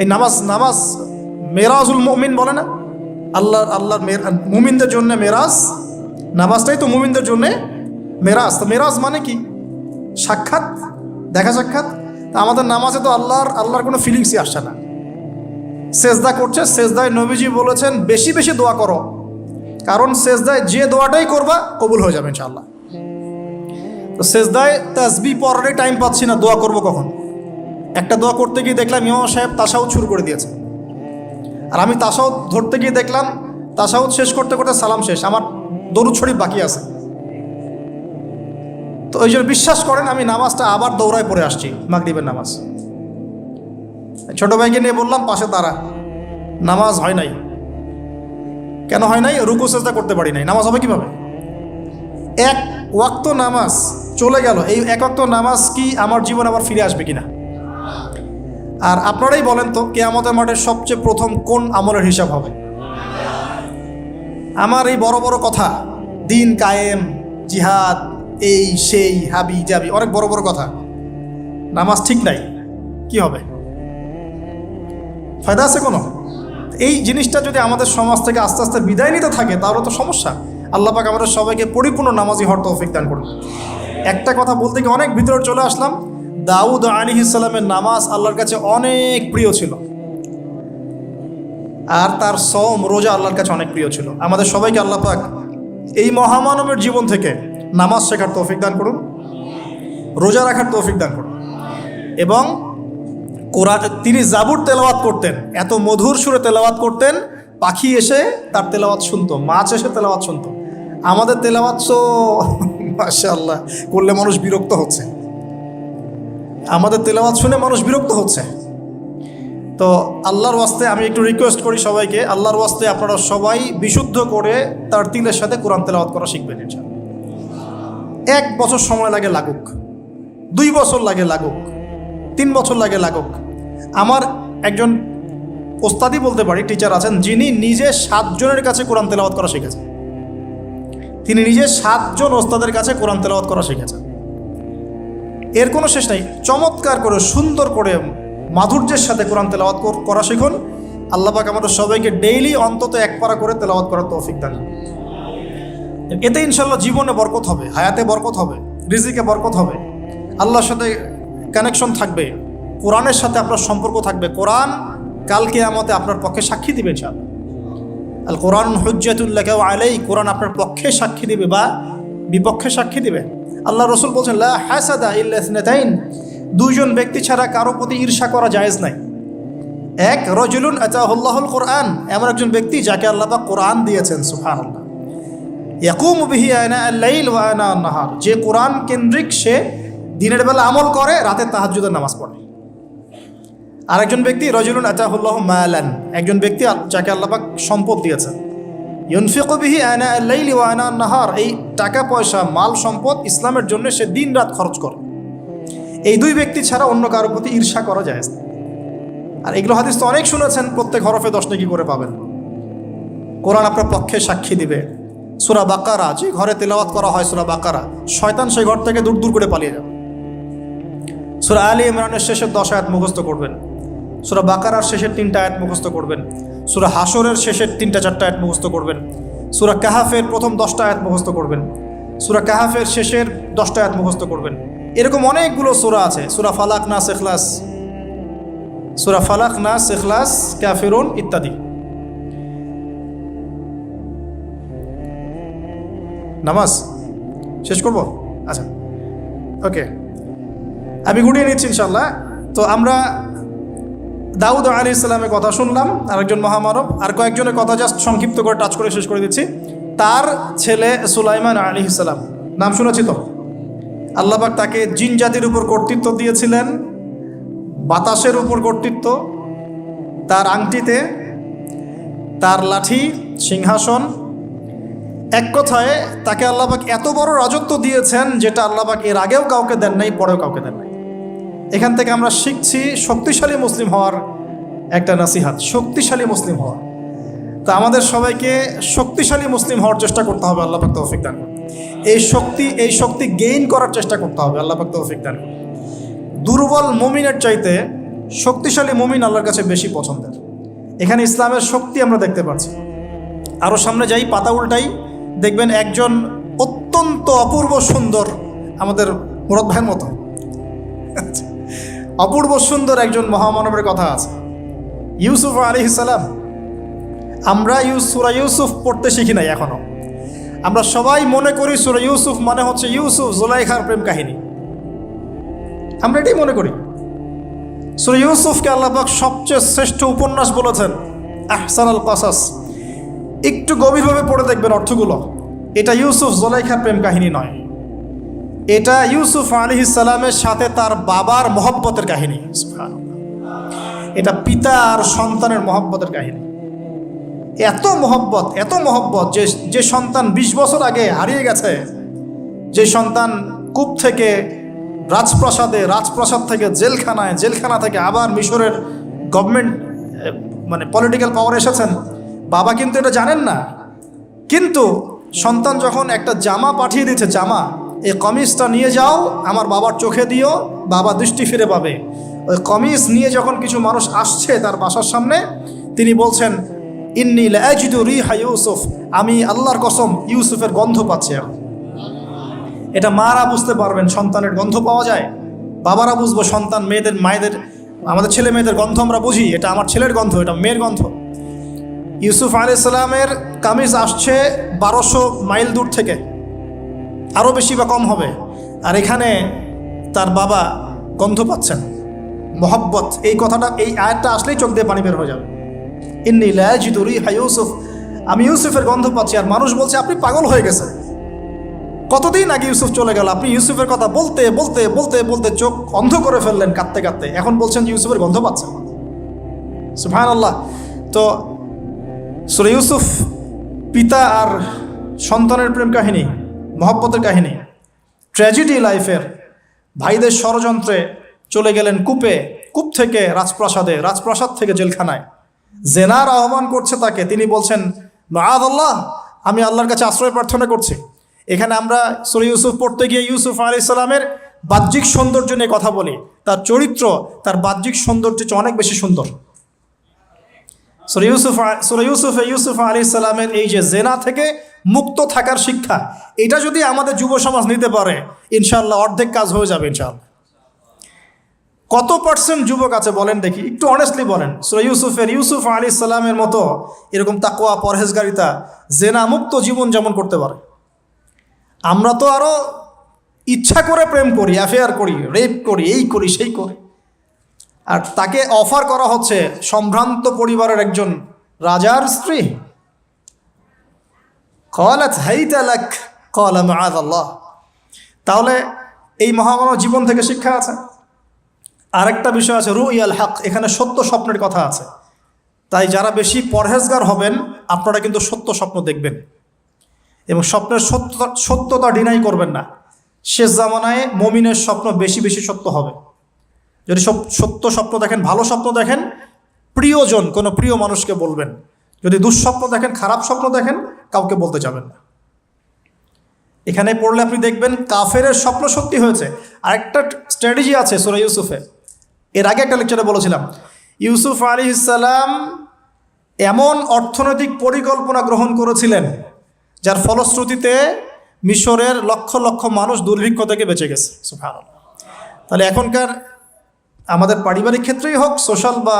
এই নামাজ নামাজ মেরাজুল মুমিন বলে না? আল্লাহ আল্লাহর মুমিনদের জন্য মেরাজ নামাজটাই তো মুমিনদের জন্যে মেরাজ তো মেরাজ মানে কি? সাক্ষাৎ, দেখা সাক্ষাৎ। তা আমাদের নামাজে তো আল্লাহর আল্লাহর কোনো ফিলিংসই আসছে না। সেজদা করছে, সেজদায় নবীজি বলেছেন, বেশি বেশি দোয়া করো। কারণ সেজদায় যে দোয়াটাই করবা, কবুল হয়ে যাবে ইনশাআল্লাহ। তো সেজদায় তাসবি পড়ারই টাইম পাচ্ছি না, দোয়া করব কখন? একটা দোয়া করতে গিয়ে দেখলাম ইমাম সাহেব তাসাউদ শুরু করে দিয়েছে। আর আমি তাসাউদ ধরতে গিয়ে দেখলাম, তাসাউদ শেষ করতে করতে সালাম শেষ, আমার দরুদ শরীফ বাকি আছে। তো ওই জন্য বিশ্বাস করেন, আমি নামাজটা আবার দৌড়ায় পড়ে আসছি, মাগরিবের নামাজ। ছোট ভাইকে নিয়ে বললাম, পাশে তারা নামাজ হয় নাই। কেন হয় নাই? রুকু চেষ্টা করতে পারি নাই। নামাজ হবে কীভাবে? এক ওয়াক্ত নামাজ চলে গেল। এই এক ওয়াক্ত নামাজ কি আমার জীবন আবার ফিরে আসবে কিনা? আর আপনারাই বলেন তো কেয়ামতের মাঠে সবচেয়ে প্রথম কোন আমলের হিসাব হবে? আমার এই বড় বড় কথা, দিন কায়েম, জিহাদ, এই, সেই, হাবি, জাবি, অনেক বড় বড় কথা। নামাজ ঠিক নাই, কি হবে? ফায়দা আছে কোনো? এই জিনিসটা যদি আমাদের সমাজ থেকে আস্তে আস্তে বিদায় নিতে থাকে, তাহলে তো সমস্যা। আল্লাহ পাক আমাদের সবাইকে পরিপূর্ণ নামাজি হওয়ার তৌফিক দান করুন। একটা কথা বলতে গিয়ে অনেক ভিতরে চলে আসলাম। দাউদ আলী ইসলামের নামাজ আল্লাহর কাছে অনেক প্রিয় ছিল। আর তার সম রোজা আল্লাহর কাছে অনেক প্রিয় ছিল। আমাদের সবাইকে আল্লাহ পাক এই মহামানবের জীবন থেকে নামাজ শেখার তৌফিক দান করুন, রোজা রাখার তৌফিক দান করুন এবং কোরআন, তিনি জাবুর তেলাওয়াত করতেন, এত মধুর সুরে তেলাওয়াত করতেন, পাখি এসে তার তেলাওয়াত শুনতো, মাছ এসে তেলাওয়াত শুনতো। আমাদের তেলাওয়াত তো মাসা আল্লাহ করলে মানুষ বিরক্ত হচ্ছে। আমাদের তেলাওয়াত শুনে মানুষ বিরক্ত হচ্ছে। তো আল্লাহর ওয়াস্তে আমি একটু রিকোয়েস্ট করি সবাইকে, আল্লাহর ওয়াস্তে আপনারা সবাই বিশুদ্ধ করে তার তিলের সাথে কোরআন তেলাওয়াত করা শিখবেন ইনশাআল্লাহ। এক বছর সময় লাগে লাগুক, দুই বছর লাগে লাগুক, তিন বছর লাগে লাগুক। আমার একজন ওস্তাদি বলতে পারি টিচার আছেন, যিনি নিজে সাতজনের কাছে কোরআন তেলাওয়াত করা শিখেছেন। তিনি নিজে সাতজন ওস্তাদের কাছে কোরআন তেলাওয়াত করা শিখেছেন। এর কোনো শেষ নাই। চমৎকার করে, সুন্দর করে মাধুর্যের সাথে কোরআন তেলাওয়াত করা শিখুন। আল্লাহ পাক আমাদের সবাইকে ডেইলি অন্তত এক পারা করে তেলাওয়াত করার তৌফিক দান। এতে ইনশাল্লাহ জীবনে বরকত হবে, হায়াতে বরকত হবে, রিজিকে বরকত হবে। আল্লাহর সাথে কানেকশন থাকবে, কোরআনের সাথে আপনার সম্পর্ক থাকবে। কোরআন কালকে আমাতে আপনার পক্ষে সাক্ষী দিবে চাল আল কোরআন হুজ্জাতুল্লাহ আলাই কোরআন আপনার পক্ষে সাক্ষী দিবে বা বিপক্ষে সাক্ষী দিবে। আল্লাহ রসুল বলছেন, লা হাসাদা ইল্লাসনাতাইন দুইজন ব্যক্তি ছাড়া কারও প্রতি ঈর্ষা করা জায়েজ নাই। এক রজুলুন আতাহুল্লাহুল কোরআন, এমন একজন ব্যক্তি যাকে আল্লাহ পাক কোরআন দিয়েছেন ওয়া নাহার যে কোরআন কেন্দ্রিক সে দিনের বেলা আমল করে, রাতে তাহাজ্জুদের নামাজ পড়ে। আরেকজন ব্যক্তি রজুলুন আতাহুল্লাহ মালান, একজন ব্যক্তি যাকে আল্লাপাক সম্পদ দিয়েছেন। ইউনফিক বিহি আয়না আল্লাইল ওয়া আনা নাহার এই টাকা, পয়সা, মাল, সম্পদ ইসলামের জন্য সে দিন রাত খরচ করে। এই দুই ব্যক্তি ছাড়া অন্য কারোর প্রতি ঈর্ষা করা যায়। আর এগুলো হাদিস তো অনেক শুনেছেন, প্রত্যেক হরফে দশ নাকি করে পাবেন। কোরআন আপনার পক্ষে সাক্ষী দিবে। সুরা বাকারা, যে ঘরে তেলাওয়াত করা হয় সুরা বাকারা, শয়তান সেই ঘর থেকে দূর দূর করে পালিয়ে যাবে। সুরা আলী ইমরানের শেষের দশ আয়াত মুখস্থ করবেন। সুরা বাকারার শেষের তিনটা আয়াত মুখস্থ করবেন। সুরা হাসরের শেষের তিনটা চারটা আয়াত মুখস্থ করবেন। সুরা কাহাফের প্রথম দশটা আয়াত মুখস্থ করবেন। সুরা কাহাফের শেষের দশটা আয়াত মুখস্থ করবেন। এরকম অনেকগুলো সুরা আছে। সুরা ফালাক না শেখলাস সুরা ফালাক না শেখলাস ক্যাফেরুন ইত্যাদি। নামাজ শেষ করব? আচ্ছা। ওকে। আমি গুটিয়ে নিচ্ছি ইনশাল্লাহ তো আমরা দাউদ আলী ইসলামের কথা শুনলাম, আরেকজন মহামানব, আর কয়েকজনের কথা জাস্ট সংক্ষিপ্ত করে টাচ করে শেষ করে দিচ্ছি। তার ছেলে সুলাইমান আলী ইসলাম নাম শুনেছি তো? আল্লাহবাক তাকে জিন জাতির উপর কর্তৃত্ব দিয়েছিলেন, বাতাসের উপর কর্তৃত্ব, তার আংটিতে, তার লাঠি, সিংহাসন। এক কথায়, তাকে আল্লাহবাক এত বড় রাজত্ব দিয়েছেন যেটা আল্লাহবাক এর আগেও কাউকে দেন নাই, পরেও কাউকে দেন নাই। এখান থেকে আমরা শিখছি শক্তিশালী মুসলিম হওয়ার একটা নাসিহাত, শক্তিশালী মুসলিম হওয়া। তো আমাদের সবাইকে শক্তিশালী মুসলিম হওয়ার চেষ্টা করতে হবে, আল্লাহ পাক তৌফিক দান এই শক্তি এই শক্তি গেইন করার চেষ্টা করতে হবে, আল্লাহ পাক তৌফিক দান দুর্বল মুমিনের চাইতে শক্তিশালী মুমিন আল্লাহর কাছে বেশি পছন্দের। এখানে ইসলামের শক্তি আমরা দেখতে পাচ্ছি। আরও সামনে যাই, পাতা উল্টাই, দেখবেন একজন অত্যন্ত অপূর্ব সুন্দর আমাদের মুরদ ভাইয়ের মতো। অপূর্ব সুন্দর একজন মহামানবের কথা আছে। ইউসুফ আলী সালাম। আমরা সুরা ইউসুফ পড়তে শিখি নাই এখনও। আমরা সবাই মনে করি সুরা ইউসুফ মানে হচ্ছে ইউসুফ জোলাইখার প্রেম কাহিনী। আমরা এটাই মনে করি। সুরা ইউসুফকে আল্লাহবাক সবচেয়ে শ্রেষ্ঠ উপন্যাস বলেছেন আহসান আল কাসাস। একটু গভীরভাবে পড়ে দেখবেন অর্থগুলো। এটা ইউসুফ জোলাইখার প্রেম কাহিনী নয়। এটা ইউসুফ আলী ইসালামের সাথে তার বাবার মহব্বতের কাহিনী। এটা পিতা আর সন্তানের মহব্বতের কাহিনী। এত মহব্বত এত মহব্বত যে যে সন্তান ২০ বছর আগে হারিয়ে গেছে, যে সন্তান কূপ থেকে রাজপ্রাসাদে, রাজপ্রাসাদ থেকে জেলখানায়, জেলখানা থেকে আবার মিশরের গভর্নমেন্ট মানে পলিটিক্যাল পাওয়ার এসেছেন, বাবা কিন্তু এটা জানেন না। কিন্তু সন্তান যখন একটা জামা পাঠিয়ে দিচ্ছে জামা এই কমিজটা নিয়ে যাও, আমার বাবার চোখে দিও, বাবা দৃষ্টি ফিরে পাবে। ওই কমিজ নিয়ে যখন কিছু মানুষ আসছে তার বাসার সামনে, তিনি বলছেন, ইন্নি লাজিদু রিহা ইউসুফ, আমি আল্লাহর কসম ইউসুফের গন্ধ পাচ্ছি এটা মারা বুঝতে পারবেন, সন্তানের গন্ধ পাওয়া যায়। বাবারা বুঝব সন্তান মেয়েদের, মায়েদের, আমাদের ছেলে মেয়েদের গন্ধ আমরা বুঝি, এটা আমার ছেলের গন্ধ, এটা মেয়ের গন্ধ। ইউসুফ আলি সাল্লামের কামিজ আসছে বারোশো মাইল দূর থেকে। আরও বেশি বা কম হবে। আর এখানে তার বাবা গন্ধ পাচ্ছেন। মোহব্বত, এই কথাটা, এই আয়াতটা আসলেই চোখ দিয়ে পানি বের হয়ে যাবে। ইন্নি লাজিদুরি হাই ইউসুফ। আমি ইউসুফের গন্ধ পাচ্ছি আর মানুষ বলছে, আপনি পাগল হয়ে গেছেন। কতদিন আগে ইউসুফ চলে গেল? আপনি ইউসুফের কথা বলতে বলতে বলতে বলতে চোখ অন্ধ করে ফেললেন কাঁদতে কাঁদতে। এখন বলছেন যে ইউসুফের গন্ধ পাচ্ছেন সুফান আল্লাহ তো সুরে ইউসুফ, পিতা আর সন্তানের প্রেম কাহিনী। মহব্বতের কাহিনী। ট্র্যাজেডি লাইফের ভাইদের ষড়যন্ত্রে চলে গেলেন কূপে, কূপ থেকে রাজপ্রাসাদে, রাজপ্রাসাদ থেকে জেলখানায়। জেনার আহ্বান করছে তাকে, তিনি বলছেন মাদ আমি আল্লাহর কাছে আশ্রয় প্রার্থনা করছি। এখানে আমরা সুরে ইউসুফ পড়তে গিয়ে ইউসুফ আলি ইসলামের বাহ্যিক সৌন্দর্য নিয়ে কথা বলি। তার চরিত্র, তার বাহ্যিক সৌন্দর্য অনেক বেশি সুন্দর। সুরে ইউসুফ সুরে ইউসুফ ইউসুফ আলী ইসলামের এই যে জেনা থেকে মুক্ত থাকার শিক্ষা। এটা যদি আমাদের যুব সমাজ নিতে পারে ইনশাল্লাহ অর্ধেক কাজ হয়ে যাবে ইনশাল্লাহ কত পার্সেন্ট যুবক আছে বলেন দেখি, একটু অনেস্টলি বলেন। সুরে ইউসুফের, ইউসুফ আলী ইসলামের মতো এরকম তাকোয়া পরহেজগারিতা, জেনা মুক্ত জীবন যেমন করতে পারে। আমরা তো আরও ইচ্ছা করে প্রেম করি অ্যাফেয়ার করি রেপ করি, এই করি, সেই করি। আর তাকে অফার করা হচ্ছে সম্ভ্রান্ত পরিবারের একজন রাজার স্ত্রী। কলাত হাইতালাক কলাম আদ আল্লাহ তাহলে এই মহামানব জীবন থেকে শিক্ষা আছে। আরেকটা বিষয় আছে রু ইয়াল হক, এখানে সত্য স্বপ্নের কথা আছে। তাই যারা বেশি পরহেজগার হবেন, আপনারা কিন্তু সত্য স্বপ্ন দেখবেন। এবং স্বপ্নের সত্যতা সত্যতা ডিনাই করবেন না। শেষ জামানায় মমিনের স্বপ্ন বেশি বেশি সত্য হবে। যদি সত্য স্বপ্ন দেখেন, ভালো স্বপ্ন দেখেন, প্রিয়জন, কোনো প্রিয় মানুষকে বলবেন। যদি দুঃস্বপ্ন দেখেন, খারাপ স্বপ্ন দেখেন কাউকে বলতে যাবেন না। এখানে পড়লে আপনি দেখবেন কাফের স্বপ্ন সত্যি হয়েছে। আরেকটা স্ট্র্যাটেজি আছে সোরা ইউসুফে এর আগে একটা লেকচারে বলেছিলাম, ইউসুফ আলী ইসালাম এমন অর্থনৈতিক পরিকল্পনা গ্রহণ করেছিলেন, যার ফলশ্রুতিতে মিশরের লক্ষ লক্ষ মানুষ দুর্ভিক্ষ থেকে বেঁচে গেছে। সুফান তাহলে এখনকার আমাদের পারিবারিক ক্ষেত্রেই হোক সোশ্যাল বা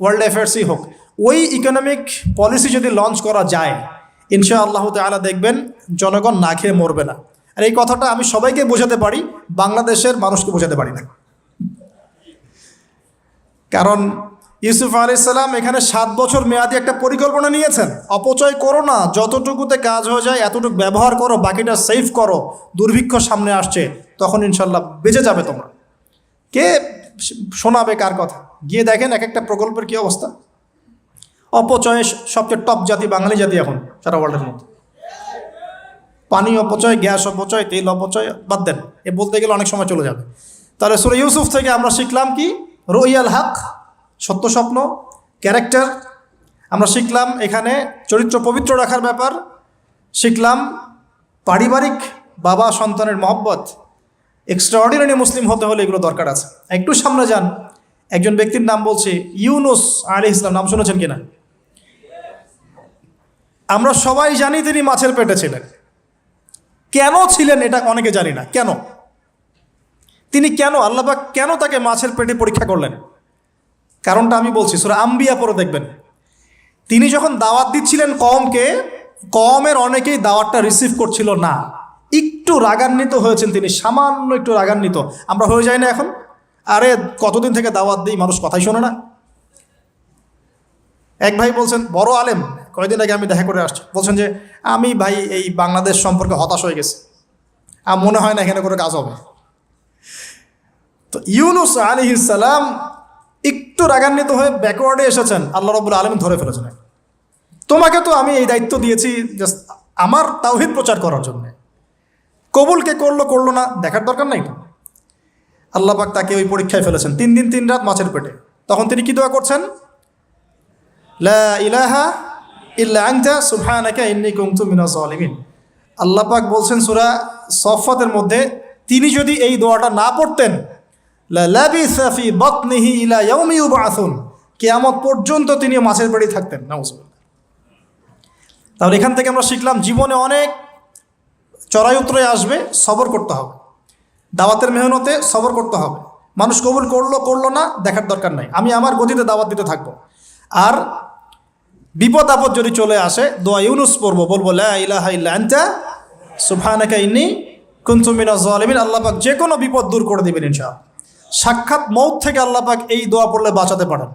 ওয়ার্ল্ড অ্যাফেয়ার্সই হোক, ওই ইকোনমিক পলিসি যদি লঞ্চ করা যায় ইনশা আল্লাহ তালা দেখবেন জনগণ না খেয়ে মরবে না। আর এই কথাটা আমি সবাইকে বোঝাতে পারি, বাংলাদেশের মানুষকে বোঝাতে পারি না। কারণ ইউসুফ আলাইসাল্লাম এখানে সাত বছর মেয়াদি একটা পরিকল্পনা নিয়েছেন। অপচয় করো না, যতটুকুতে কাজ হয়ে যায়, এতটুকু ব্যবহার করো, বাকিটা সেভ করো, দুর্ভিক্ষ সামনে আসছে, তখন ইনশাল্লাহ বেঁচে যাবে তোমরা। কে শোনাবে কার কথা? গিয়ে দেখেন এক একটা প্রকল্পের কী অবস্থা? অপচয়ে সবচেয়ে টপ জাতি বাঙালি জাতি এখন, সারা ওয়ার্ল্ডের মধ্যে। পানি অপচয়, গ্যাস অপচয়, তেল অপচয়, বাদ দেন, এ বলতে গেলে অনেক সময় চলে যাবে। তাহলে সুরে ইউসুফ থেকে আমরা শিখলাম কি? রইয়াল হক, সত্য স্বপ্ন, ক্যারেক্টার। আমরা শিখলাম এখানে চরিত্র পবিত্র রাখার ব্যাপার। শিখলাম পারিবারিক বাবা সন্তানের মহব্বত। এক্সট্রাঅর্ডিনারি মুসলিম হতে হলে এগুলো দরকার আছে। একটু সামনে যান। একজন ব্যক্তির নাম বলছি ইউনুস আলী ইসলাম নাম শুনেছেন কিনা? আমরা সবাই জানি তিনি মাছের পেটে ছিলেন। কেন ছিলেন এটা অনেকে জানি না। কেন? তিনি কেন আল্লাহবাক কেন তাকে মাছের পেটে পরীক্ষা করলেন? কারণটা আমি বলছি, সুরা আম্বিয়া পরে দেখবেন। তিনি যখন দাওয়াত দিচ্ছিলেন কমকে কমের অনেকেই দাওয়াতটা রিসিভ করছিল না। একটু রাগান্বিত হয়েছেন তিনি, সামান্য একটু রাগান্বিত। আমরা হয়ে যাই না এখন? আরে, কতদিন থেকে দাওয়াত দিই, মানুষ কথাই শোনে না। এক ভাই বলছেন, বড় আলেম কয়েকদিন আগে আমি দেখা করে আসছি। বলছেন যে, আমি ভাই এই বাংলাদেশ সম্পর্কে হতাশ হয়ে গেছি। আর মনে হয় না এখানে কোনো কাজ হবে। তো ইউনুস আলী ইসালাম একটু রাগান্বিত হয়ে ব্যাকওয়ার্ডে এসেছেন। আল্লাহ রবুল্লা আলম ধরে ফেলেছেন। তোমাকে তো আমি এই দায়িত্ব দিয়েছি জাস্ট আমার তাওহিদ প্রচার করার জন্য। কবুল কে করল করল না, দেখার দরকার নাই তো। আল্লাহ পাক তাকে ওই পরীক্ষায় ফেলেছেন। তিন দিন, তিন রাত মাছের পেটে। তখন তিনি কি দোয়া করছেন? লা ইলাহা ইল্লা আনতা সুবহানাকা ইন্নী কুনতু মিনাজ জালিমিন। আল্লাহ পাক বলছেন সূরা সফাতের মধ্যে, তিনি যদি এই দোয়াটা না পড়তেন বাতনিহি ইলা কিয়ামত পর্যন্ত তিনি মাছের পেটে থাকতেন। নাউজুবিল্লাহ। তাহলে এখান থেকে আমরা শিখলাম, জীবনে অনেক চড়াই উত্তরে আসবে, সবর করতে হবে। দাওয়াতের মেহনতে সবর করতে হবে। মানুষ কবুল করল করল না, দেখার দরকার নাই। আমি আমার গতিতে দাওয়াত দিতে থাকব। আর বিপদ আপদ যদি চলে আসে, দোয়া ইউনুস পড়ব, বলব, লা ইলাহা ইল্লা আনতা, সুবহানাকা ইন্নী কুনতু মিনাজ জালিমিন আল্লাহ যে কোনো বিপদ দূর করে দেবেন ইনশাআল্লাহ। সাক্ষাৎ মৌত থেকে আল্লাহাক এই দোয়া পড়লে বাঁচাতে পারেন।